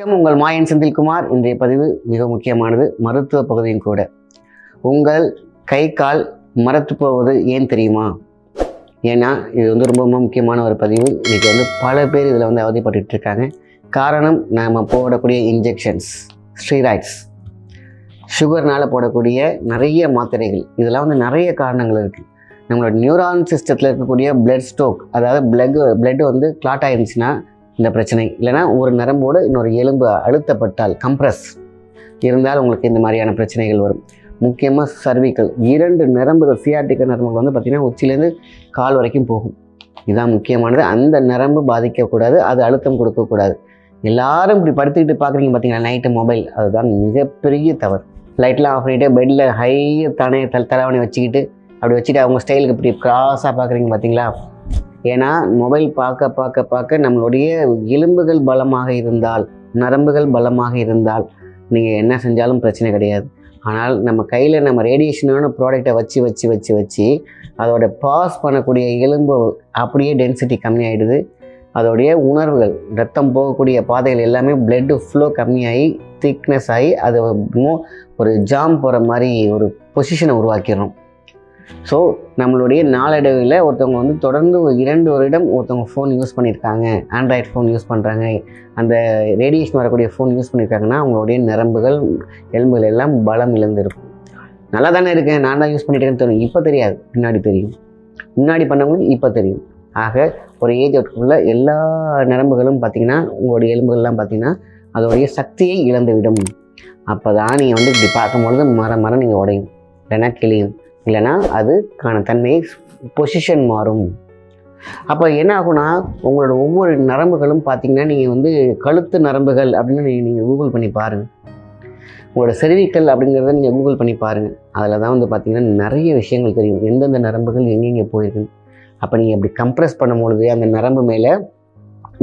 வணக்கம். உங்கள் மாயன் செந்தில்குமார். இன்றைய பதிவு மிக முக்கியமானது. மருத்துவ பகுதியும் கூட. உங்கள் கை கால் மரத்து போவது ஏன் தெரியுமா? ஏன்னா இது வந்து ரொம்ப ரொம்ப முக்கியமான ஒரு பதிவு. இன்றைக்கி வந்து பல பேர் இதில் வந்து அவதிப்பட்டு இருக்காங்க. காரணம் நாம் போடக்கூடிய இன்ஜெக்ஷன்ஸ் ஸ்டீராய்ட்ஸ் சுகர்னால் போடக்கூடிய நிறைய மாத்திரைகள். இதெல்லாம் வந்து நிறைய காரணங்கள் இருக்குது நம்மளோட நியூரான் சிஸ்டத்தில் இருக்கக்கூடிய பிளட் ஸ்டோக் அதாவது பிளட் பிளட் வந்து கிளாட் ஆயிருந்துச்சுன்னா இந்த பிரச்சனை. இல்லைன்னா ஒரு நரம்போடு இன்னொரு எலும்பு அழுத்தப்பட்டால் கம்ப்ரஸ் இருந்தால் உங்களுக்கு இந்த மாதிரியான பிரச்சனைகள் வரும். முக்கியமாக சர்விக்கல் இரண்டு நரம்புகள் சியாட்டிக்க நரம்புகள் வந்து பார்த்திங்கன்னா உச்சிலேருந்து கால் வரைக்கும் போகும். இதுதான் முக்கியமானது. அந்த நரம்பு பாதிக்கக்கூடாது அது அழுத்தம் கொடுக்கக்கூடாது. எல்லாரும் இப்படி படுத்துக்கிட்டு பார்க்குறீங்க பார்த்தீங்களா? நைட்டு மொபைல் அதுதான் மிகப்பெரிய தவறு. லைட்லாம் ஆஃப் பண்ணிவிட்டு பெட்டில் ஹை தனையை தல தலைவணி வச்சுக்கிட்டு அப்படி வச்சுட்டு அவங்க ஸ்டைலுக்கு இப்படி க்ராஸாக பார்க்குறீங்க பார்த்தீங்களா? ஏன்னா மொபைல் பார்க்க பார்க்க பார்க்க நம்மளுடைய எலும்புகள் பலமாக இருந்தால் நரம்புகள் பலமாக இருந்தால் நீங்கள் என்ன செஞ்சாலும் பிரச்சனை கிடையாது. ஆனால் நம்ம கையில் நம்ம ரேடியேஷனான ப்ராடக்டை வச்சு வச்சு வச்சு வச்சு அதோட பாஸ் பண்ணக்கூடிய எலும்பு அப்படியே டென்சிட்டி கம்மியாயிடுது. அதோடைய உணர்வுகள் ரத்தம் போகக்கூடிய பாதைகள் எல்லாமே பிளட்டு ஃப்ளோ கம்மியாகி திக்னஸ் ஆகி அது ஒரு ஜாம் போகிற மாதிரி ஒரு பொசிஷனை உருவாக்கிடுறோம். ஸோ நம்மளுடைய நாளடைவில் ஒருத்தவங்க வந்து தொடர்ந்து ஒரு இரண்டு வருடம் ஒருத்தவங்க ஃபோன் யூஸ் பண்ணியிருக்காங்க ஆண்ட்ராய்ட் ஃபோன் யூஸ் பண்ணுறாங்க அந்த ரேடியேஷன் வரக்கூடிய ஃபோன் யூஸ் பண்ணியிருக்காங்கன்னா அவங்களுடைய நரம்புகள் எலும்புகள் எல்லாம் பலம் இழந்திருக்கும். நல்லா தானே இருக்கேன். நான் தான் யூஸ் பண்ணிட்டேன்னு தெரியும். இப்போ தெரியாது. பின்னாடி தெரியும். முன்னாடி பண்ணவங்களுக்கு இப்போ தெரியும். ஆக ஒரு ஏஜ் உள்ள எல்லா நரம்புகளும் பார்த்திங்கன்னா உங்களுடைய எலும்புகள்லாம் பார்த்திங்கன்னா அதோடைய சக்தியை இழந்துவிடும். அப்போ தான் நீங்கள் வந்து இப்படி பார்க்கும்பொழுது மர மரம் நீங்கள் உடையும். இல்லைன்னா கிளியும். இல்லைன்னா அதுக்கான தன்மையை பொசிஷன் மாறும். அப்போ என்ன ஆகும்னா உங்களோட ஒவ்வொரு நரம்புகளும் பார்த்தீங்கன்னா நீங்கள் வந்து கழுத்து நரம்புகள் அப்படின்னு நீங்கள் நீங்கள் கூகுள் பண்ணி பாருங்கள் உங்களோட செருவிக்கல் அப்படிங்கிறத நீங்கள் கூகுள் பண்ணி பாருங்கள் அதில் தான் வந்து பார்த்தீங்கன்னா நிறைய விஷயங்கள் தெரியும். எந்தெந்த நரம்புகள் எங்கெங்கே போயிருக்குன்னு அப்போ நீங்கள் இப்படி கம்ப்ரெஸ் பண்ணும்பொழுது அந்த நரம்பு மேலே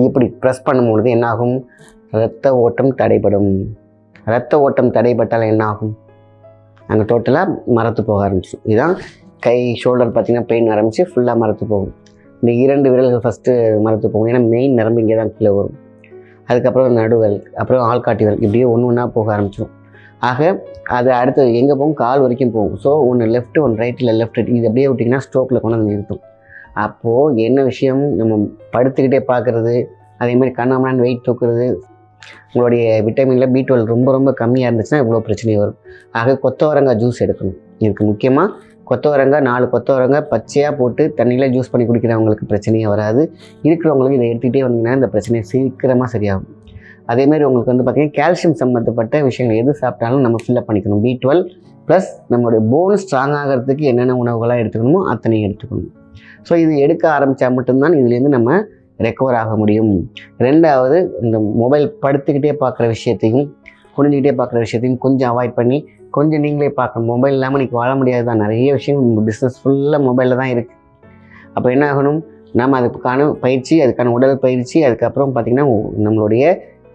இப்படி ப்ரெஸ் பண்ணும்பொழுது என்னாகும் இரத்த ஓட்டம் தடைபடும். இரத்த ஓட்டம் தடைபட்டால் என்னாகும் அங்கே டோட்டலாக மரத்து போக ஆரம்பிச்சிடும். இதுதான் கை ஷோல்டர் பார்த்திங்கன்னா பெயின் ஆரம்பித்து ஃபுல்லாக மரத்து போகும். இந்த இரண்டு விரல்கள் ஃபஸ்ட்டு மரத்து போகும். ஏன்னா மெயின் நரம்பு இங்கே தான் கீழே வரும். அதுக்கப்புறம் நடுவல் அப்புறம் ஆள்காட்டி விரல் இப்படியே ஒன்று ஒன்றா போக ஆரம்பிச்சிடும். ஆக அது அடுத்து எங்கே போகும்? கால் வரைக்கும் போகும். ஸோ ஒன்று லெஃப்ட் ஒன்று ரைட்டில் லெஃப்ட் ரைட் இது அப்படியே விட்டிங்கன்னா ஸ்ட்ரோக்கில் கொண்டு வந்து நிறுத்தும். அப்போது என்ன விஷயம்? நம்ம படுத்துக்கிட்டே பார்க்குறது அதேமாதிரி கண்ணாமலான்னு வெயிட் தூக்குறது உங்களுடைய விட்டமினில் பி டுவெல் ரொம்ப ரொம்ப கம்மியாக இருந்துச்சுன்னா இவ்வளோ பிரச்சனை வரும். ஆக கொத்தவரங்காய் ஜூஸ் எடுக்கணும். இதுக்கு முக்கியமாக கொத்தவரங்காய் நாலு கொத்தவரங்காய் பச்சையாக போட்டு தண்ணியில் ஜூஸ் பண்ணி குடிக்கிறவங்களுக்கு பிரச்சனையே வராது. இருக்கிறவங்களுக்கு இதை எடுத்துகிட்டே வந்தீங்கன்னா இந்த பிரச்சனை சீக்கிரமாக சரியாகும். அதேமாரி உங்களுக்கு வந்து பார்த்திங்கன்னா கால்சியம் சம்மந்தப்பட்ட விஷயங்கள் எது சாப்பிட்டாலும் நம்ம ஃபில்லப் பண்ணிக்கணும். பி டுவெல் ப்ளஸ் நம்மளுடைய போன் ஸ்ட்ராங் ஆகிறதுக்கு என்னென்ன உணவுகளாக எடுத்துக்கணுமோ அத்தனையும் எடுத்துக்கணும். ஸோ இது எடுக்க ஆரம்பித்தா மட்டும்தான் இதுலேருந்து நம்ம ரெக்கவர் ஆக முடியும். ரெண்டாவது இந்த மொபைல் படுத்துக்கிட்டே பார்க்குற விஷயத்தையும் குனிஞ்சிக்கிட்டே பார்க்குற விஷயத்தையும் கொஞ்சம் அவாய்ட் பண்ணி கொஞ்சம் நீங்களே பார்க்கணும். மொபைல் இல்லாமல் இன்றைக்கி வாழ முடியாது தான் நிறைய விஷயம் பிஸ்னஸ் ஃபுல்லாக மொபைலில் தான் இருக்குது அப்போ என்ன ஆகணும்? நம்ம அதுக்கான பயிற்சி அதுக்கான உடல் பயிற்சி அதுக்கப்புறம் பார்த்திங்கன்னா நம்மளுடைய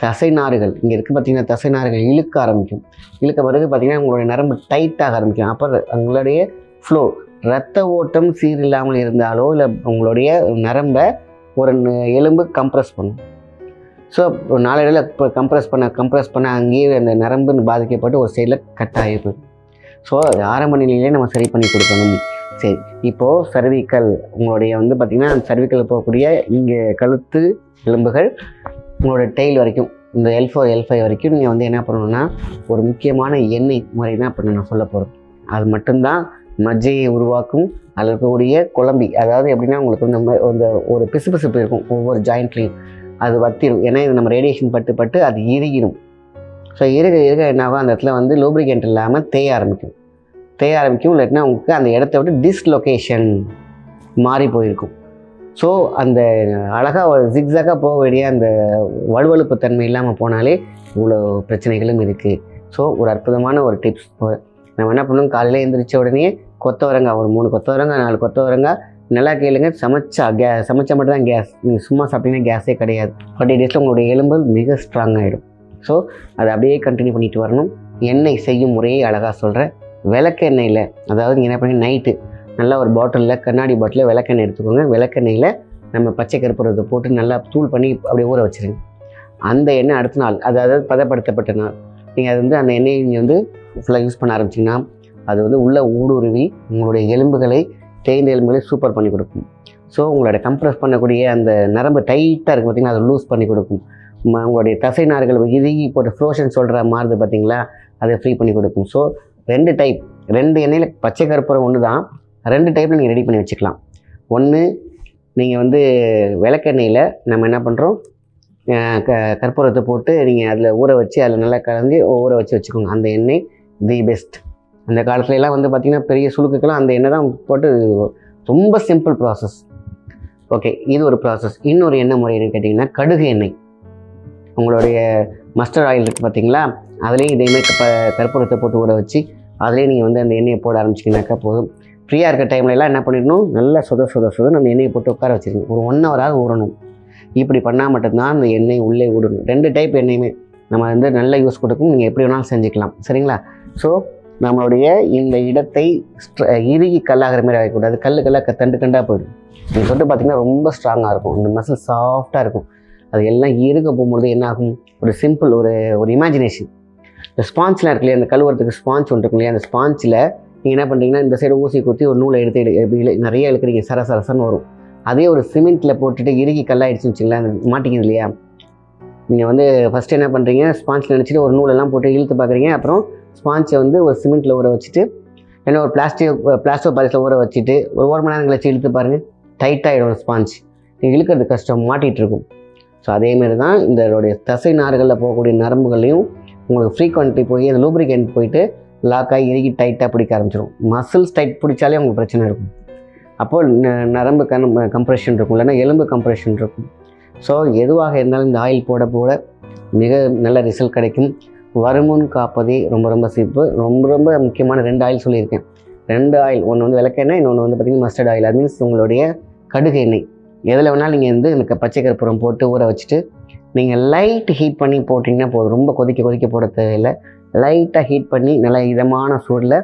தசை நாறுகள் இங்கே இருக்குது பார்த்திங்கன்னா தசை நாறுகள் இழுக்க ஆரம்பிக்கும். இழுக்க பிறகு பார்த்திங்கன்னா உங்களுடைய நரம்பு டைட்டாக ஆரம்பிக்கும். அப்போ உங்களுடைய ஃப்ளோ ரத்த ஓட்டம் சீர் இல்லாமல் இருந்தாலோ இல்லை உங்களுடைய நரம்பை ஒரு எலும்பு கம்ப்ரெஸ் பண்ணும். ஸோ நாளடைவில் இப்போ கம்ப்ரெஸ் பண்ண கம்ப்ரெஸ் பண்ண அங்கேயே அந்த நரம்புன்னு பாதிக்கப்பட்டு ஒரு சைடில் கட் ஆகிருக்கும் ஸோ அது ஆரம்ப நிலையிலே நம்ம சரி பண்ணி கொடுக்கணும். சரி இப்போது சர்விக்கல் உங்களுடைய வந்து பார்த்திங்கன்னா சர்விக்கல் போகக்கூடிய இங்கே கழுத்து எலும்புகள் உங்களோட டெய்ல் வரைக்கும் இந்த எல் ஃபோர் எல் ஃபைவ் வரைக்கும் நீங்கள் வந்து என்ன பண்ணணும்னா ஒரு முக்கியமான எண்ணெய் முறை தான் இப்போ நான் சொல்ல போகிறோம் அது மட்டும்தான் மஜ்ஜையை உருவாக்கும் அதில் இருக்கக்கூடிய குழம்பி அதாவது எப்படின்னா உங்களுக்கு வந்து நம்ம அந்த ஒரு பிசுபிசுப்பு இருக்கும் ஒவ்வொரு ஜாயிண்ட்லேயும் அது வத்திரும். ஏன்னா இது நம்ம ரேடியேஷன் பட்டு பட்டு அது இறுகிடும் ஸோ இருக இருக என்னாகும் அந்த இடத்துல வந்து லூப்ரிகேண்ட் இல்லாமல் தேய ஆரம்பிக்கும். தேய ஆரம்பிக்கும் இல்லாட்டினா உங்களுக்கு அந்த இடத்த விட்டு டிஸ்லொகேஷன் மாறி போயிருக்கும். ஸோ அந்த அழகாக ஒரு ஜிக்ஸாக்காக போக வேண்டிய அந்த வலுவழுப்பு தன்மை இல்லாமல் போனாலே இவ்வளோ பிரச்சனைகளும் இருக்குது ஸோ ஒரு அற்புதமான ஒரு டிப்ஸ் நம்ம என்ன பண்ணணும்? காலையில் எழுந்திரிச்ச உடனே கொத்தவரங்காய் ஒரு மூணு கொத்தவரங்காய் நாலு கொத்தவரங்காய். நல்லா கேளுங்க சமைச்சா கே சமைச்சா மட்டும் தான் கேஸ் நீங்கள் சும்மா சாப்பிட்டீங்கன்னா கேஸே கிடையாது. ஃபார்ட்டி டேஸில் உங்களுடைய எலும்பு மிக ஸ்ட்ராங் ஆகிடும் ஸோ அதை அப்படியே கண்டினியூ பண்ணிட்டு வரணும். எண்ணெய் செய்யும் முறையை அழகாக சொல்கிறேன் விளக்கெண்ணெயில் அதாவது நீங்கள் என்ன பண்ணி நைட்டு நல்லா ஒரு பாட்டிலில் கண்ணாடி பாட்டிலில் விளக்கெண்ணெய் எடுத்துக்கோங்க. விளக்கெண்ணெயில் நம்ம பச்சை கருப்புறதை போட்டு நல்லா தூள் பண்ணி அப்படியே ஊற வச்சுருங்க. அந்த எண்ணெய் அடுத்த நாள் அது அதாவது பதப்படுத்தப்பட்ட நாள். நீங்கள் அது வந்து அந்த எண்ணெயை நீங்கள் வந்து ஃபுல்லாக யூஸ் பண்ண ஆரம்பிச்சிங்கன்னா அது வந்து உள்ளே ஊடுருவி உங்களுடைய எலும்புகளை தேய்ந்த எலும்புகளை சூப்பர் பண்ணி கொடுக்கும். ஸோ உங்களோட கம்ப்ரஸ் பண்ணக்கூடிய அந்த நரம்பு டைட்டாக இருக்குது பார்த்திங்கன்னா அதை லூஸ் பண்ணி கொடுக்கும். உங்களுடைய தசை நார்கள் இறுகி போட்ட ஃப்ளோஷன் சொல்கிற மாறுது பார்த்தீங்களா அதை ஃப்ரீ பண்ணி கொடுக்கும். ஸோ ரெண்டு டைப் ரெண்டு எண்ணெயில் பச்சை கற்பூரம் ஒன்று தான் ரெண்டு டைப்பில் நீங்கள் ரெடி பண்ணி வச்சுக்கலாம். ஒன்று நீங்கள் வந்து விளக்கெண்ணெயில் நம்ம என்ன பண்ணுறோம் க கற்பூரத்தை போட்டு நீங்கள் அதில் ஊற வச்சு அதில் நல்லா கலந்து ஊற வச்சு வச்சுக்கோங்க. அந்த எண்ணெய் தி பெஸ்ட் அந்த காலத்துலலாம் வந்து பார்த்திங்கன்னா பெரிய சுழுக்குக்கெல்லாம் அந்த எண்ணெய் தான் போட்டு ரொம்ப சிம்பிள் ப்ராசஸ் ஓகே இது ஒரு ப்ராசஸ் இன்னொரு எண்ணெய் முறை என்னன்னு கேட்டிங்கன்னா கடுகு எண்ணெய். உங்களுடைய மஸ்டர்ட் ஆயில் இருக்குது பார்த்தீங்களா அதுலேயும் இதேமாதிரி க கற்பூரத்தை போட்டு ஊற வச்சு அதுலேயும் நீங்கள் வந்து அந்த எண்ணெயை போட ஆரம்பிச்சிங்கனாக்கா போதும். ஃப்ரீயாக இருக்க டைம்லலாம் என்ன பண்ணிடணும்? நல்லா சுத சுத சுத அந்த எண்ணெயை போட்டு உட்கார வச்சுருங்க. ஒரு ஒன் ஹவராக ஊறணும். இப்படி பண்ணால் மட்டும்தான் அந்த எண்ணெய் உள்ளே விடணும் ரெண்டு டைப் எண்ணெயுமே. நம்ம வந்து நல்ல யூஸ் கொடுக்கும். நீங்கள் எப்படி வேணாலும் செஞ்சுக்கலாம். சரிங்களா? ஸோ நம்மளுடைய இந்த இடத்தை இறுகி கல்லாகிற மாதிரி ஆகக்கூடாது. கல் கல்லாக தண்டு கண்டாக போயிடும். நீங்கள் தொட்டு பார்த்தீங்கன்னா ரொம்ப ஸ்ட்ராங்காக இருக்கும். இந்த மசில் சாஃப்டாக இருக்கும். அது எல்லாம் இறுக போகும்பொழுது என்ன ஆகும் ஒரு சிம்பிள் ஒரு ஒரு இமேஜினேஷன் இந்த ஸ்பான்ச்லாம் இருக்கு இல்லையா? அந்த கழுவுறதுக்கு ஸ்பாஞ்ச் ஒன்று இருக்கும் இல்லையா? அந்த ஸ்பாஞ்சில் நீங்கள் என்ன பண்ணுறீங்கன்னா இந்த சைடு ஊசி குத்தி ஒரு நூலை எடுத்து எடு நிறைய இழுக்கிறீங்க. சரசரசன்னு வரும். அதே ஒரு சிமெண்ட்டில் போட்டுட்டு இறுகி கல்லாயிடுச்சுன்னு வச்சுங்களேன் அது இல்லையா? நீங்கள் வந்து ஃபஸ்ட்டு என்ன பண்ணுறீங்க ஸ்பாஞ்சில் நினச்சிட்டு ஒரு நூலெல்லாம் போட்டு இழுத்து பார்க்குறீங்க அப்புறம் ஸ்பாஞ்சை வந்து ஒரு சிமெண்ட்டில் ஊற வச்சுட்டு ஏன்னா ஒரு பிளாஸ்டிக் பிளாஸ்டோ பாரிஸில் ஊற வச்சுட்டு ஒரு ஒரு மணி நேரம் கழிச்சு இழுத்து பாருங்கள் டைட்டாகிடும் ஸ்பாஞ்ச் நீங்கள் இழுக்கிறது கஷ்டம் மாட்டிகிட்டு இருக்கும். ஸோ அதேமாரி தான் இதனுடைய தசை நார்களில் போகக்கூடிய நரம்புகளையும் உங்களுக்கு ஃப்ரீக்வன்ட்டி போய் அந்த லூப்ரிகேண்ட் போயிட்டு லாக்காகி இறுக்கி டைட்டாக பிடிக்க ஆரம்பிச்சிடும் மசில்ஸ் டைட் பிடிச்சாலே உங்களுக்கு பிரச்சனை இருக்கும். அப்போது ந- நரம்பு கண் கம்ப்ரெஷன் இருக்கும் இல்லைன்னா எலும்பு கம்ப்ரெஷன் இருக்கும். ஸோ எதுவாக இருந்தாலும் இந்த ஆயில் போட போட மிக நல்ல ரிசல்ட் கிடைக்கும். வருமுன் காப்பதே ரொம்ப ரொம்ப சிப்பு ரொம்ப ரொம்ப முக்கியமான ரெண்டு ஆயில் சொல்லியிருக்கேன். ரெண்டு ஆயில் ஒன்று வந்து விளக்கெண்ணெய் இன்னொன்று வந்து பார்த்திங்கன்னா மஸ்டர்ட் ஆயில் அது மீன்ஸ் உங்களுடைய கடுகு எண்ணெய். எதில் வேணாலும் நீங்கள் வந்து இந்த பச்சை கற்பூரம் போட்டு ஊற வச்சுட்டு நீங்கள் லைட் ஹீட் பண்ணி போட்டிங்கன்னா போதும். ரொம்ப கொதிக்க கொதிக்க போட தேவையில்லை. லைட்டாக ஹீட் பண்ணி நல்லா இதமான சூடில்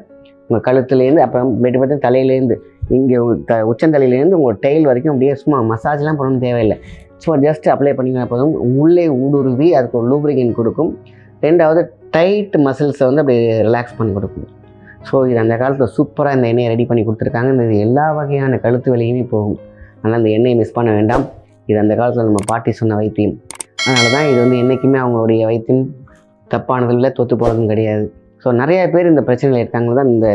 உங்கள் கழுத்துலேருந்து அப்புறம் மெட்டு பார்த்து தலையிலேருந்து இங்கே த உச்சந்தலையிலேருந்து உங்கள் டெய்ல் வரைக்கும் அப்படியே சும்மா மசாஜ்லாம் பண்ணணும் தேவையில்லை. ஸோ ஜஸ்ட் அப்ளை பண்ணிங்கன்னா போதும். உள்ளே ஊடுருவி அதுக்கு ஒரு லூப்ரிகன் கொடுக்கும். ரெண்டாவது டைட் மசில்ஸை வந்து அப்படியே ரிலாக்ஸ் பண்ணி கொடுக்கும். ஸோ இது அந்த காலத்தில் சூப்பராக இந்த எண்ணெயை ரெடி பண்ணி கொடுத்துருக்காங்க. இந்த இது எல்லா வகையான கழுத்து வலியுமே போகும். அதனால் அந்த எண்ணெயை மிஸ் பண்ண வேண்டாம். இது அந்த காலத்தில் நம்ம பாட்டி சொன்ன வைத்தியம். அதனால தான் இது வந்து என்றைக்குமே அவங்களுடைய வைத்தியம் தப்பானதில் தொத்து போகிறதும் கிடையாது. ஸோ நிறையா பேர் இந்த பிரச்சனையில் இருக்காங்க தான் இந்த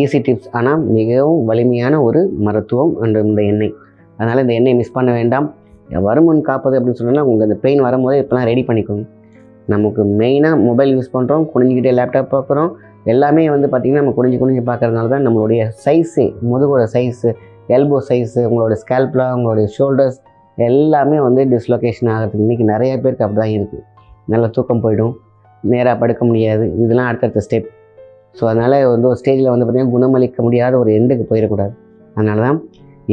ஈஸி டிப்ஸ் ஆனால் மிகவும் வலிமையான ஒரு மருத்துவம் அண்ட் இந்த எண்ணெய். அதனால் இந்த எண்ணெயை மிஸ் பண்ண வேண்டாம். வருமுன் காப்பது அப்படின்னு சொன்னோன்னா உங்களுக்கு அந்த பெயின் வரும்போது இப்போலாம் ரெடி பண்ணிக்கோங்க. நமக்கு மெயினாக மொபைல் யூஸ் பண்ணுறோம் குனிஞ்சிக்கிட்டே லேப்டாப் பார்க்குறோம் எல்லாமே வந்து பார்த்திங்கன்னா நம்ம குனிஞ்சு குனிஞ்சு பார்க்கறதுனால தான் நம்மளுடைய சைஸு முதுகோட சைஸு எல்போ சைஸு உங்களோட ஸ்கேல்ப்லாம் உங்களுடைய ஷோல்டர்ஸ் எல்லாமே வந்து டிஸ்லொகேஷன் ஆகிறதுக்கு இன்றைக்கி நிறைய பேருக்கு அப்படி தான் இருக்குது நல்ல தூக்கம் போயிடும். நேராக படுக்க முடியாது. இதெல்லாம் அடுத்தடுத்த ஸ்டெப் ஸோ அதனால் வந்து ஒரு ஸ்டேஜில் வந்து பார்த்திங்கன்னா குணமளிக்க முடியாத ஒரு எண்டுக்கு போயிடக்கூடாது. அதனால தான்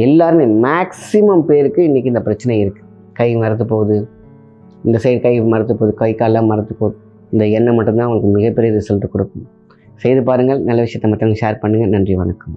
எல்லாருமே மேக்ஸிமம் பேருக்கு இன்றைக்கி இந்த பிரச்சனை இருக்குது கை மறந்து போகுது. இந்த சைடு கை மறந்து போகுது. கை காலெல்லாம் மறந்து போகுது. இந்த எண்ணெய் மட்டும்தான் உங்களுக்கு மிகப்பெரிய ரிசல்ட் கொடுக்கும். செய்து பாருங்கள். நல்ல விஷயத்தை மற்றவங்க ஷேர் பண்ணுங்கள் நன்றி வணக்கம்.